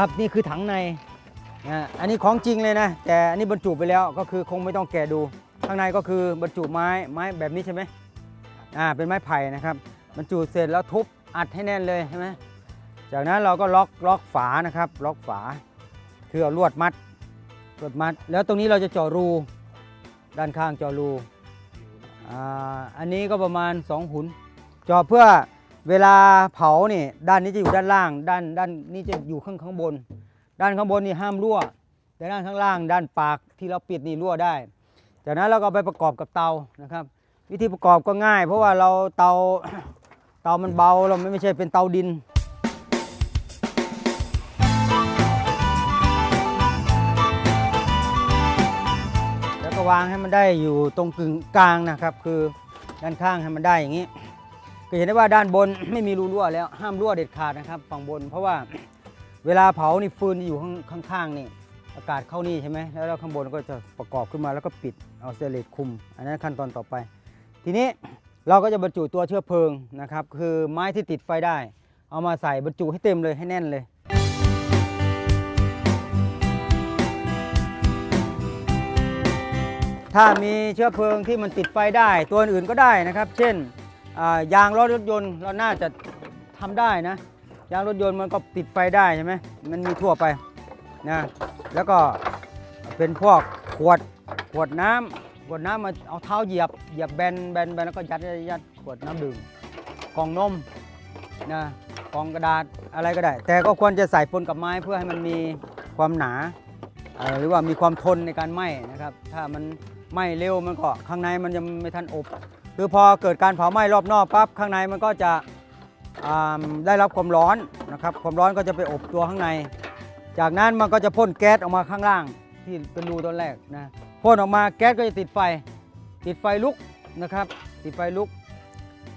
ครับนี่คือถังในนะอันนี้ของจริงเลยนะ แต่อันนี้บรรจุไปแล้วก็คือคงไม่ต้องแกะดู ข้างในก็คือบรรจุไม้ไม้แบบนี้ใช่ไหมอ่าเป็นไม้ไผ่นะครับบรรจุเสร็จแล้วทุบอัดให้แน่นเลยใช่ไหมจากนั้นเราก็ล็อกล็อกฝานะครับล็อกฝาคือเอาลวดมัดลวดมัด แล้วตรงนี้เราจะเจาะรูด้านข้างเจาะรูอ่าอันนี้ก็ประมาณ 2 หุนเจาะเพื่อ เวลาเผาเนี่ยด้านนี้จะอยู่ด้านล่าง ด้านด้านนี้จะอยู่ข้างข้างบน ด้านข้างบนนี่ห้ามรั่วแต่ด้านข้างล่าง ด้านปากที่เราปิดนี่รั่วได้ จากนั้นเราก็ไปประกอบกับเตานะครับ วิธีประกอบก็ง่าย เพราะว่าเราเตาเตามันเบาเราไม่ไม่ใช่เป็นเตาดินแล้วก็วางให้มันได้อยู่ตรงกึ่งกลางนะครับ คือด้านข้างให้มันได้อย่างนี้ ก็เห็นได้ว่าด้านบน ไม่มีรูรั่วแล้วห้ามรั่วเด็ดขาดนะครับฝั่งบน เพราะว่าเวลาเผานี่ฟืนอยู่ข้างข้างๆนี่อากาศเข้านี่ใช่ไหมแล้วเราข้างบนก็จะประกอบขึ้นมาแล้วก็ปิดเอาเตนเลสคุม อันนั้นขั้นตอนต่อไป ทีนี้เราก็จะบรรจุตัวเชื้อเพลิงนะครับคือไม้ที่ติดไฟได้ เอามาใส่บรรจุให้เต็มเลยให้แน่นเลยถ้ามีเชื้อเพลิงที่มันติดไฟได้ ตัวอื่นก็ได้นะครับ เช่น ยางล้อรถยนต์เราน่าจะทำได้นะ ยางรถยนต์มันก็ติดไฟได้ใช่ไหมมันมีทั่วไปนะแล้วก็เป็นพวกขวดขวดน้ำขวดน้ำมาเอาเท้าเหยียบเหยียบแบนแบนแบนแล้วก็ยัดยัดขวดน้ำดื่มกล่องนมนะกล่องกระดาษอะไรก็ได้ แต่ก็ควรจะใส่ปนกับไม้เพื่อให้มันมีความหนาหรือว่ามีความทนในการไหม้นะครับ ถ้ามันไหม้เร็วมันก็ข้างในมันจะไม่ทันอบ คือพอเกิดการเผาไหม้รอบนอกปั๊บข้างในมันก็จะได้รับความร้อนนะครับ ความร้อนก็จะไปอบตัวข้างใน จากนั้นมันก็จะพ่นแก๊สออกมาข้างล่างที่เป็นรูตอนแรกนะพ่นออกมาแก๊สก็จะติดไฟ ติดไฟลุกนะครับ ติดไฟลุก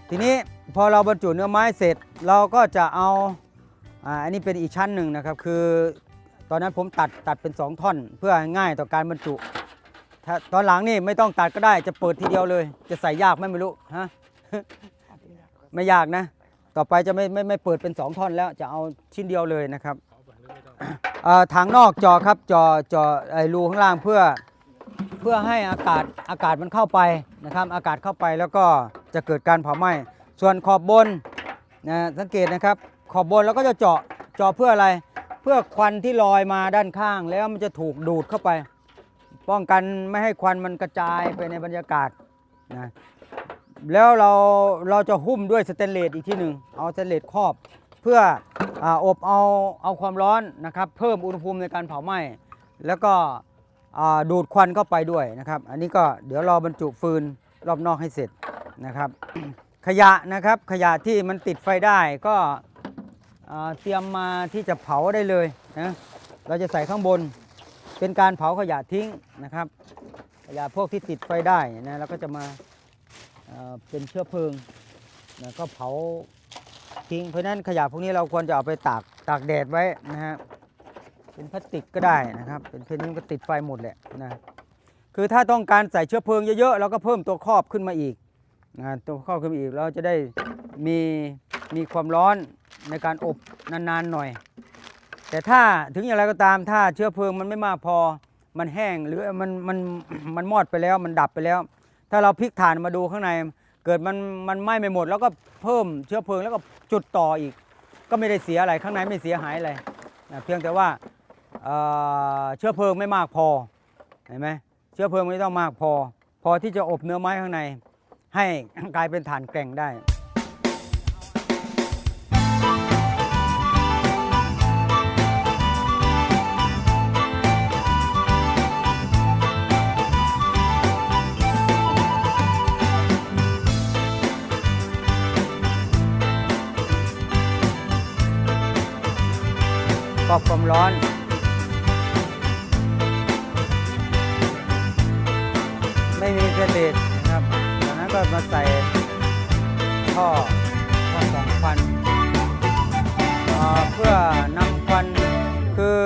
ทีนี้พอเราบรรจุเนื้อไม้เสร็จเราก็จะเอาอ่าอันนี้เป็นอีกชั้นหนึ่งนะครับ คือตอนนั้นผมตัดตัดเป็น 2 ท่อน เพื่อง่ายต่อการบรรจุ ถ้าตอนหลังนี่ไม่ต้องตัดก็ได้จะเปิดทีเดียวเลย จะใส่ยากไหมไม่รู้ฮะ ไม่ยากนะ ต่อไปจะไม่ไม่ไม่เปิดเป็น 2 ท่อนแล้วจะเอาชิ้นเดียวเลยนะครับเอ่อถังนอกเจอครับเจอเจอไอ้รูข้างล่างเพื่อเพื่อให้อากาศอากาศมันเข้าไปนะครับ อากาศเข้าไปแล้วก็จะเกิดการเผาไหม้ส่วนขอบบนนะสังเกตนะครับ ขอบบนเราก็จะเจาะเจาะเพื่ออะไร เพื่อควันที่ลอยมาด้านข้างแล้วมันจะถูกดูดเข้าไป ป้องกันไม่ให้ควันมันกระจายไปในบรรยากาศนะแล้วเราเราจะหุ้มด้วยสเตนเลสอีกที่หนึ่งเอาสเตนเลสครอบเพื่อออบเอาเอาความร้อนนะครับ เพิ่มอุณหภูมิในการเผาไหม้แล้วก็ดูดควันเข้าไปด้วยนะครับ อันนี้ก็เดี๋ยวรอบรรจุฟืนรอบนอกให้เสร็จนะครับ ขยะนะครับขยะที่มันติดไฟได้ก็เตรียมมาที่จะเผาได้เลยนะเราจะใส่ข้างบน เป็นการเผาขยะทิ้งนะครับ ขยะพวกที่ติดไฟได้นะเราก็จะมาเป็นเชื้อเพลิงนะก็เผาทิ้ง เพราะนั้นขยะพวกนี้เราควรจะเอาไปตากตากแดดไว้นะฮะเป็นพลาสติกก็ได้นะครับเป็นเพนนึงก็ติดไฟหมดแหละนะคือถ้าต้องการใส่เชื้อเพลิงเยอะๆเราก็เพิ่มตัวครอบขึ้นมาอีกนะตัวครอบขึ้นมาอีกเราจะได้มีมีความร้อนในการอบนานๆหน่อย แต่ถ้าถึงอย่างไรก็ตามถ้าเชื้อเพลิงมันไม่มากพอมันแห้งหรือมันมันมันมอดไปแล้วมันดับไปแล้ว ถ้าเราพลิกถ่านมาดูข้างใน เกิดมันมันไหม้ไม่หมด แล้วก็เพิ่มเชื้อเพลิงแล้วก็จุดต่ออีก ก็ไม่ได้เสียอะไรข้างในไม่เสียหายอะไรนะเพียงแต่ว่าเอ่อเชื้อเพลิงไม่มากพอเห็นไหมเชื้อเพลิงไม่ต้องมากพอ พอที่จะอบเนื้อไม้ข้างใน ให้กลายเป็นฐานแกร่งได้ ปรับความร้อน ไม่มีเสเลดนะครับจากนั้นก็มาใส่ท่อท่อสองควันเพื่อนำควันคือ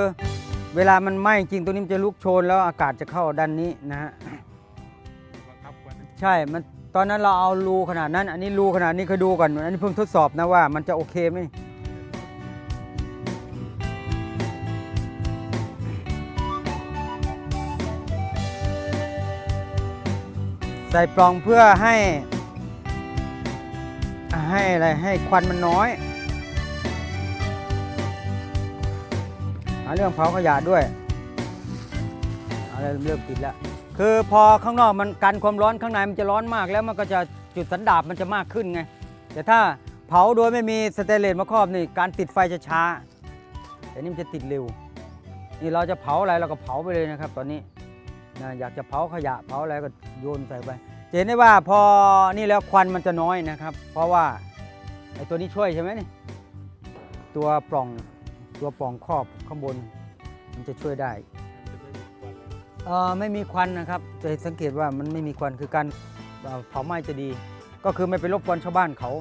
เวลามันไหม้จริงตัวนี้มันจะลุกโชนแล้วอากาศจะเข้าด้านนี้นะฮะใช่ มันตอนนั้นเราเอารูขนาดนั้น อันนี้รูขนาดนี้เคยดูก่อน อันนี้เพิ่งทดสอบนะว่ามันจะโอเคไหม ใส่ปล่องเพื่อให้ ให้อะไรให้ควันมันน้อย หาเรื่องเผาขยะด้วยอะไรเริ่มติดแล้วคือพอข้างนอกมันกันความร้อนข้างในมันจะร้อนมากแล้วมันก็จะจุดสันดาบมันจะมากขึ้นไง แต่ถ้าเผาโดยไม่มีสเตนเลสมาครอบนี่การติดไฟจะช้า แต่นี่มันจะติดเร็ว นี่เราจะเผาอะไรเราก็เผาไปเลยนะครับ ตอนนี้ นะอยากจะเผาขยะเผาอะไรก็โยนใส่ไปจะเห็นได้ว่าพอนี่แล้วควันมันจะน้อยนะครับ เพราะว่าไอ้ตัวนี้ช่วยใช่ไหมนี่ตัวปล่องตัวปล่องครอบข้างบน มันจะช่วยได้เออไม่มีควันนะครับ จะสังเกตว่ามันไม่มีควันคือการเผาไหม้จะดี ก็คือไม่ไปรบกวนชาวบ้านเขา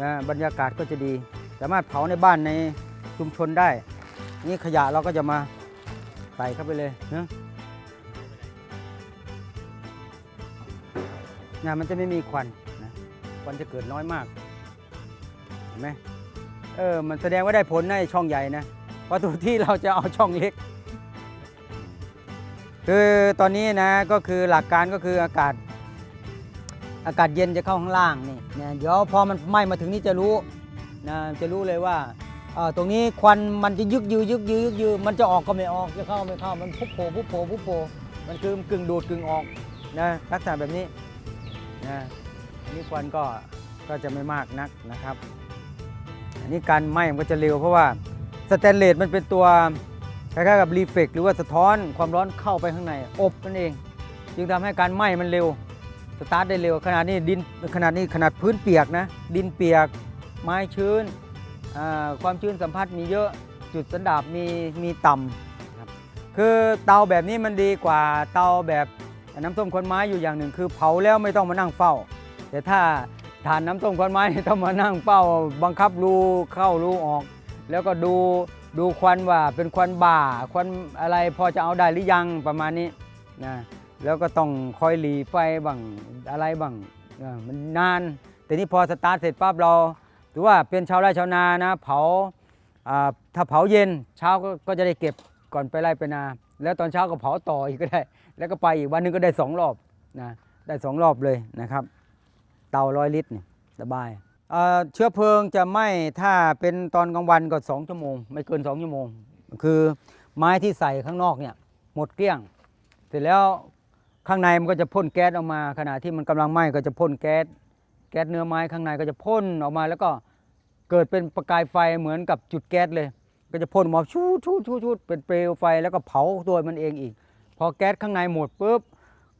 นะบรรยากาศก็จะดี สามารถเผาในบ้านในชุมชนได้ นี่ขยะเราก็จะมาใส่เข้าไปเลยนะ นมันจะไม่มีควันนะควันจะเกิดน้อยมากเห็นไหมเออมันแสดงว่าได้ผลในช่องใหญ่นะเพราะตัวที่เราจะเอาช่องเล็ก คือตอนนี้นะก็คือหลักการก็คืออากาศ อากาศเย็นจะเข้าข้างล่างนี่เนะเดี๋ยวพอมันไหม้มาถึงนี่จะรู้นะจะรู้เลยว่าเออตรงนี้ควันมันจะยึกยือยึกยือยึกยือมันจะออกก็ไม่ออกจะเข้าไม่เข้ามันพุบโผล่พุบโผล่พุบโผล่มันคือกึ่งดูดกึ่งออกนะลักษณะแบบนี้ นะอันนี้ควันก็ก็จะไม่มากนักนะครับ อันนี้การไหม้มันก็จะเร็วเพราะว่าสแตนเลสมันเป็นตัวคล้ายๆกับรีเฟกหรือว่าสะท้อนความร้อนเข้าไปข้างในอบนั่นเอง จึงทำให้การไหม้มันเร็วสตาร์ทได้เร็วขนาดนี้ดินขนาดนี้ขนาดพื้นเปียกนะดินเปียก ไม้ชื้นความชื้นสัมผัสมีเยอะจุดสันดาบมีมีต่ำคือเตาแบบนี้มันดีกว่าเตาแบบ น้ำส้มควันไม้อยู่อย่างหนึ่งคือเผาแล้วไม่ต้องมานั่งเฝ้า แต่ถ้าทานน้ำส้มควันไม้ต้องมานั่งเฝ้า บังคับรูเข้ารูออก แล้วก็ดูดูควันว่าเป็นควันบ่าควันอะไรพอจะเอาได้หรือยังประมาณนี้นะแล้วก็ต้องคอยหลีไฟบ้างอะไรบ้างมันนาน แต่นี่พอสตาร์ทเสร็จปั๊บเราถือว่าเป็นชาวไร่ชาวนานะ เผาถ้าเผาเย็นเช้าก็จะได้เก็บก่อนไปไร่ไปนา แล้วตอนเช้าก็เผาต่ออีกก็ได้ แล้วก็ไปอีกวันนึงก็ได้สองรอบนะได้สองรอบเลยนะครับ เตาร้อยลิตรเนี่ยสบายเอ่อเชื้อเพลิงจะไหม้ถ้าเป็นตอนกลางวันก็สองชั่วโมง ไม่เกินสองชั่วโมง คือไม้ที่ใส่ข้างนอกเนี่ยหมดเกลี้ยง เสร็จแล้วข้างในมันก็จะพ่นแก๊สออกมา ขณะที่มันกำลังไหม้ก็จะพ่นแก๊สแก๊สเนื้อไม้ข้างในก็จะพ่นออกมา แล้วก็เกิดเป็นประกายไฟเหมือนกับจุดแก๊สเลย ก็จะพ่นออกมาชูดชูดชูดชูดเป็นเปลวไฟแล้วก็เผาตัวมันเองอีก พอแก๊สข้างในหมดปุ๊บ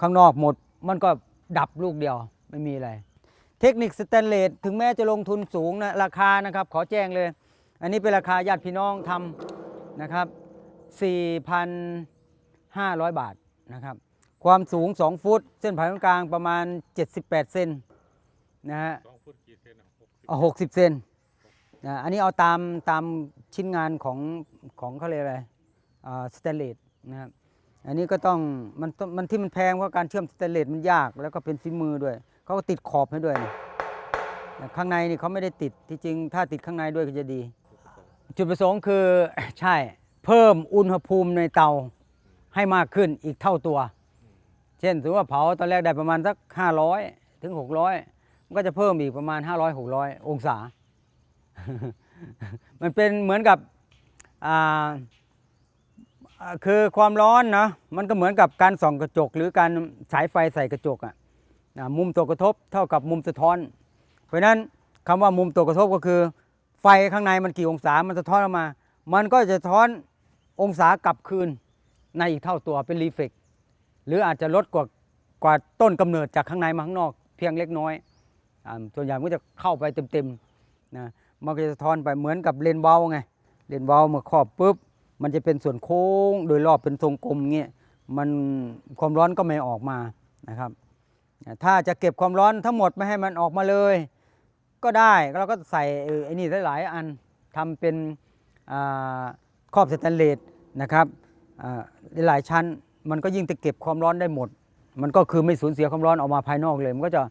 ข้างนอกหมด มันก็ดับลูกเดียวไม่มีอะไร เทคนิคสแตนเลสถึงแม้จะลงทุนสูงนะราคานะครับ ขอแจ้งเลย อันนี้เป็นราคาญาติพี่น้องทำนะครับ 4,500 บาทนะครับ ความสูง 2 ฟุต เส้นผ่านศูนย์กลางประมาณ 78 เซนนะฮะสองฟุตกี่เซนอะหกสิบเอา60เซน นะอันนี้เอาตามตามชิ้นงานของของเขาเรียกอะไรสแตนเลสนะครับอันนี้ก็ต้องมันต้องมันที่มันแพงเพราะการเชื่อมสแตนเลสมันยากแล้วก็เป็นฝีมือด้วยเขาก็ติดขอบให้ด้วยนะข้างในนี่เขาไม่ได้ติดที่จริงถ้าติดข้างในด้วยก็จะดี จุดประสงค์คือใช่เพิ่มอุณหภูมิในเตาให้มากขึ้นอีกเท่าตัว เช่นสมมติว่าเผาตอนแรกได้ประมาณสัก 500 ถึง 600 มันก็จะเพิ่มอีกประมาณ 500 600 องศา มันเป็นเหมือนกับคือความร้อนนะมันก็เหมือนกับการส่องกระจก หรือการฉายไฟใส่กระจกอะอะมุมตัวกระทบเท่ากับมุมสะท้อน เพราะฉะนั้นคำว่ามุมตัวกระทบก็คือ ไฟข้างในมันกี่องศามันสะท้อนออกมา มันก็จะสะท้อนองศากลับคืนในอีกเท่าตัวเป็นรีเฟกหรืออาจจะลดกว่ากว่าต้นกำเนิดจากข้างในมาข้างนอก เพียงเล็กน้อยอส่วนใหญ่ก็จะเข้าไปเต็มๆนะ มันก็จะสะท้อนไปเหมือนกับเลนเบาไงเลนเบาเมื่อครอบปุ๊บมันจะเป็นส่วนโค้งโดยรอบเป็นทรงกลมเงี้ยมันความร้อนก็ไม่ออกมานะครับ ถ้าจะเก็บความร้อนทั้งหมดไม่ให้มันออกมาเลย ก็ได้เราก็ใส่ไอ้นี่หลายอันทำเป็นครอบสแตนเลสนะครับหลายชั้นมันก็ยิ่งจะเก็บความร้อนได้หมด มันก็คือไม่สูญเสียความร้อนออกมาภายนอกเลย มันก็จะ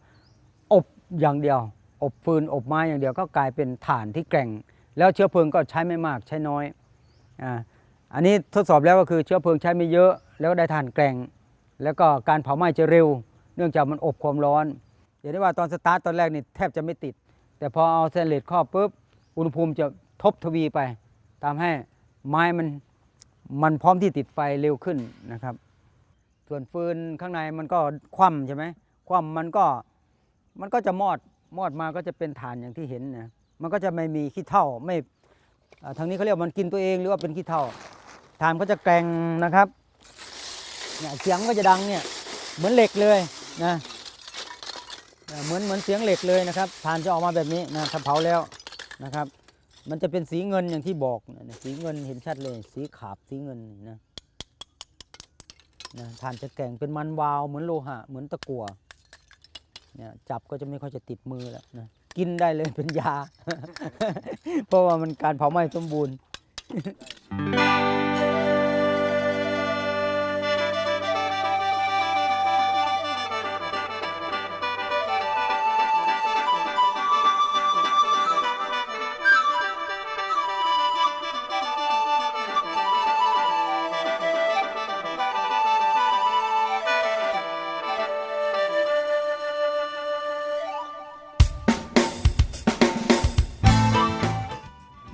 อบอย่างเดียว อบฟืนอบไม้อย่างเดียวก็กลายเป็นถ่านที่แกร่ง แล้วเชื้อเพลิงก็ใช้ไม่มากใช้น้อยอาอันนี้ทดสอบแล้วก็คือเชื้อเพลิงใช้ไม่เยอะแล้วก็ได้ถ่านแกร่ง แล้วก็การเผาไหม้จะเร็ว เนื่องจากมันอบความร้อนเห็นได้ว่าตอนสตาร์ทตอนแรกนี่แทบจะไม่ติด แต่พอเอาสแตนเลสครอบปุ๊บอุณหภูมิจะทบทวีไปทำให้ไม้มันมันพร้อมที่ติดไฟเร็วขึ้นนะครับ ส่วนฟืนข้างในมันก็คว่ำใช่ไหมคว่ำมันก็มันก็จะมอด มอดมาก็จะเป็นฐานอย่างที่เห็นนะมันก็จะไม่มีขี้เถ้าไม่ทางนี้เขาเรียกมันกินตัวเองหรือว่าเป็นขี้เถ้าฐานก็จะแกร่งนะครับเนี่ยเสียงก็จะดังเนี่ยเหมือนเหล็กเลยนะเหมือนเหมือนเสียงเหล็กเลยนะครับฐานจะออกมาแบบนี้นะถ้าเผาแล้วนะครับ มันจะเป็นสีเงินอย่างที่บอกสีเงินเห็นชัดเลย สีขาบสีเงินนะนะทานจะแกร่งเป็นมันวาวเหมือนโลหะเหมือนตะกั่ว เนี่ยจับก็จะไม่ค่อยจะติดมือแล้วนะกินได้เลยเป็นยา เพราะว่ามันการเผาไหม้สมบูรณ์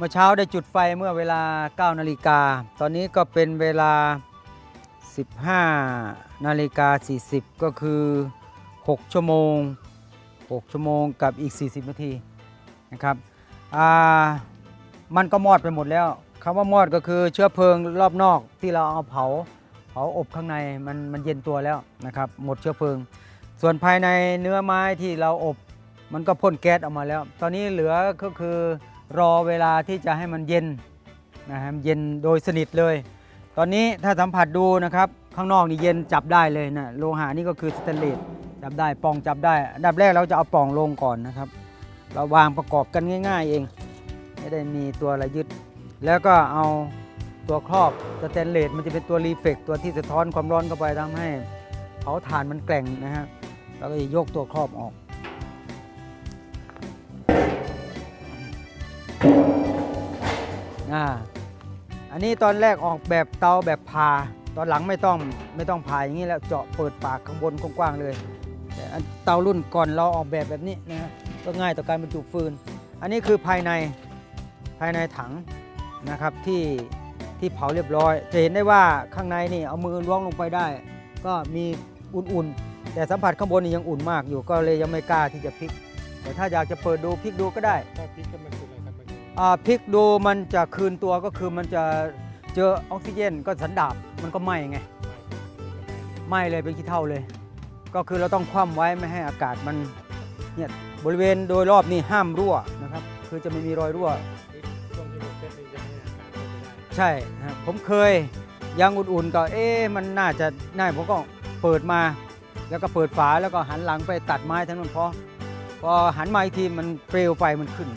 มื่อเช้าได้จุดไฟเมื่อเวลา 9 นาฬิกา ตอนนี้ก็เป็นเวลา 15 นาฬิกา 40 ก็คือ 6 ชั่วโมง 6 ชั่วโมงกับอีก 40 นาทีนะครับมันก็มอดไปหมดแล้วคำว่ามอดก็คือเชื้อเพลิงรอบนอกที่เราเอาเผาเผาอบข้างในมันมันเย็นตัวแล้วนะครับ หมดเชื้อเพลิง ส่วนภายในเนื้อไม้ที่เราอบ มันก็พ่นแก๊สออกมาแล้ว ตอนนี้เหลือก็คือ รอเวลาที่จะให้มันเย็นนะครับเย็นโดยสนิทเลย ตอนนี้ถ้าสัมผัสดูนะครับ ข้างนอกนี่เย็นจับได้เลยนะโลหะนี่ก็คือสแตนเลสจับได้ปองจับได้อันดับแรกเราจะเอาปองลงก่อนนะครับ เราวางประกอบกันง่าย ๆ เอง ไม่ได้มีตัวอะไรยึด แล้วก็เอาตัวครอบสแตนเลสมันจะเป็นตัวรีเฟกตัวที่สะท้อนความร้อนเข้าไปทำให้เผาถ่านมันแกร่งนะฮะแล้วก็จะยกตัวครอบออก อ่าอันนี้ตอนแรกออกแบบเตาแบบพา ตอนหลังไม่ต้องไม่ต้องพาอย่างนี้แล้วเจาะเปิดปากข้างบนกว้างๆเลยแต่อันเตารุ่นก่อนเราออกแบบแบบนี้นะก็ง่ายต่อการบรรจุฟืน อันนี้คือภายในภายในถังนะครับที่ที่เผาเรียบร้อย จะเห็นได้ว่าข้างในนี่เอามือล้วงลงไปได้ ก็มีอุ่นๆ แต่สัมผัสข้างบนนี่ยังอุ่นมากอยู่ก็เลยยังไม่กล้าที่จะพลิก แต่ถ้าอยากจะเปิดดูพลิกดูก็ได้ ถ้าพลิกก็มันคืออะไร พลิกดูมันจะคืนตัวก็คือมันจะเจอออกซิเจนก็สันดาบมันก็ไหม้ไงไหม้เลยเป็นขี้เท่าเลย ก็คือเราต้องคว่ำไว้ไม่ให้อากาศมันเนี่ยบริเวณโดยรอบนี่ห้ามรั่วนะครับ คือจะไม่มีรอยรั่ว ใช่ครับผมเคยยังอุ่นๆก็เอ๊ะมันน่าจะน่าผมก็เปิดมาแล้วก็เปิดฝาแล้วก็หันหลังไปตัดไม้ทั้งนั้นพอพอหันมาอีกทีมันเปลวไฟมันขึ้น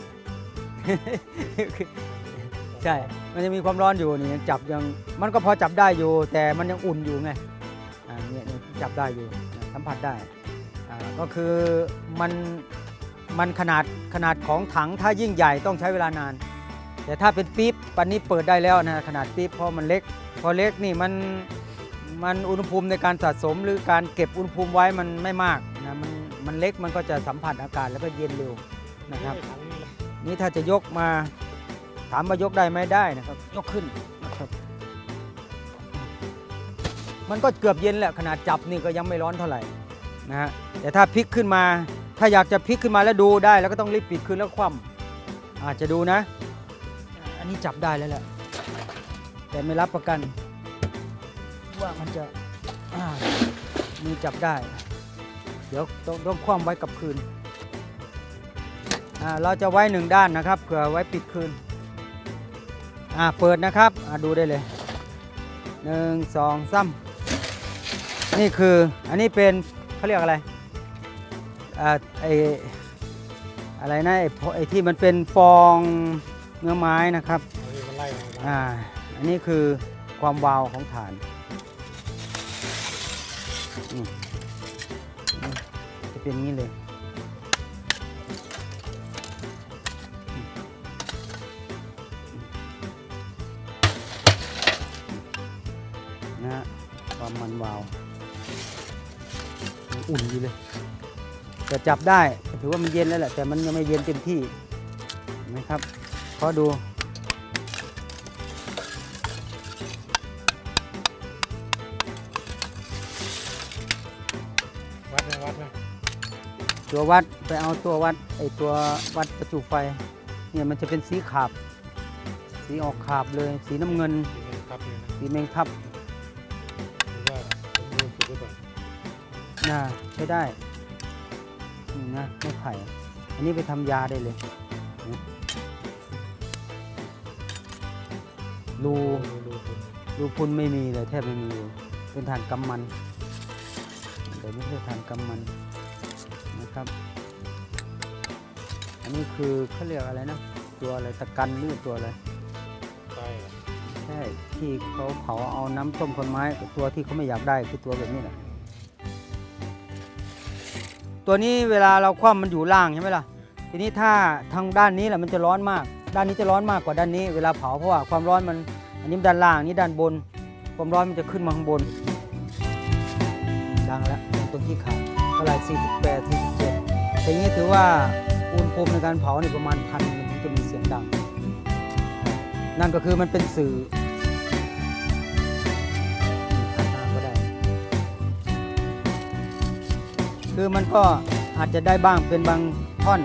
ใช่ มันจะมีความร้อนอยู่นี่จับยังมันก็พอจับได้อยู่ แต่มันยังอุ่นอยู่ไงอ่าเนี่ยจับได้อยู่สัมผัสได้อ่าก็คือมันมันขนาดขนาดของถังถ้ายิ่งใหญ่ต้องใช้เวลานาน แต่ถ้าเป็นปี๊บปันนี้เปิดได้แล้วนะขนาดปี๊บเพราะมันเล็ก พอเล็กนี่มันมันอุณหภูมิในการสะสมหรือการเก็บอุณหภูมิไว้มันไม่มากนะมันมันเล็กมันก็จะสัมผัสอากาศแล้วก็เย็นเร็วนะครับถัง นี่ถ้าจะยกมาถามว่ายกได้ไหมได้นะครับ ยกขึ้นนะครับ มันก็เกือบเย็นแหละขนาดจับนี่ก็ยังไม่ร้อนเท่าไหร่นะฮะแต่ถ้าพลิกขึ้นมา ถ้าอยากจะพลิกขึ้นมาแล้วดูได้ แล้วก็ต้องรีบปิดคืนแล้วคว่ำอาจจะดูนะ อันนี้จับได้แล้วแหละแต่ไม่รับประกัน ว่ามันจะมีจับได้ เดี๋ยวต้องต้องคว่ำไว้กับคืน เราจะไว้หนึ่งด้านนะครับเผื่อไว้ปิดคืนอ่าเปิดนะครับอ่าดูได้เลยหนึ่งสองสามนี่คืออันนี้เป็นเขาเรียกอะไรอ่าไออะไรนะไอพไอที่มันเป็นฟองเนื้อไม้นะครับอันนี้มันไล่ออกมาอ่าอันนี้คือความวาวของฐานนี่นี่จะเป็นอย่างนี้เลย อุ่นอยู่เลย แต่จับได้ถือว่ามันเย็นแล้วแหละแต่มันยังไม่เย็นเต็มที่เห็นไหมครับขอดูวัดไหมวัดไหมตัววัดไปเอาตัววัดไอตัววัดประจุไฟเนี่ยมันจะเป็นสีขาบ สีออกขาบเลย สีน้ำเงินสีเงินครับเนี่ยนะสีแมงทับ น่าใช้ได้นี่นะไม่ไผ่อันนี้ไปทำยาได้เลยนะรูดูดูคุณรูพุนไม่มีเลยแทบไม่มีเลยเป็นฐานกำมันแต่ไม่ใช่ฐานกำมันนะครับ อันนี้คือเขาเรียกอะไรนะ ตัวอะไรตะกันหรือตัวอะไรใช่เหรอใช่ที่เขาเผาเอาน้ำต้มคนไม้ตัวที่เขาไม่อยากได้คือตัวแบบนี้แหละ ตัวนี้เวลาเราคว่ำมันอยู่ล่างใช่ไหมล่ะ ทีนี้ถ้าทางด้านนี้แหละมันจะร้อนมาก ด้านนี้จะร้อนมากกว่าด้านนี้ เวลาเผาเพราะว่าความร้อนมันอันนี้ด้านล่างนี้ด้านบน ความร้อนมันจะขึ้นมาข้างบน ดังแล้วตรงที่ขาดเท่าไหร่48 47แต่นี้ถือว่าอุณหภูมิในการเผานี่ประมาณพันมันจะมีเสียงดัง นั่นก็คือมันเป็นสื่อ คือมันก็อาจจะได้บ้างเป็นบางท่อน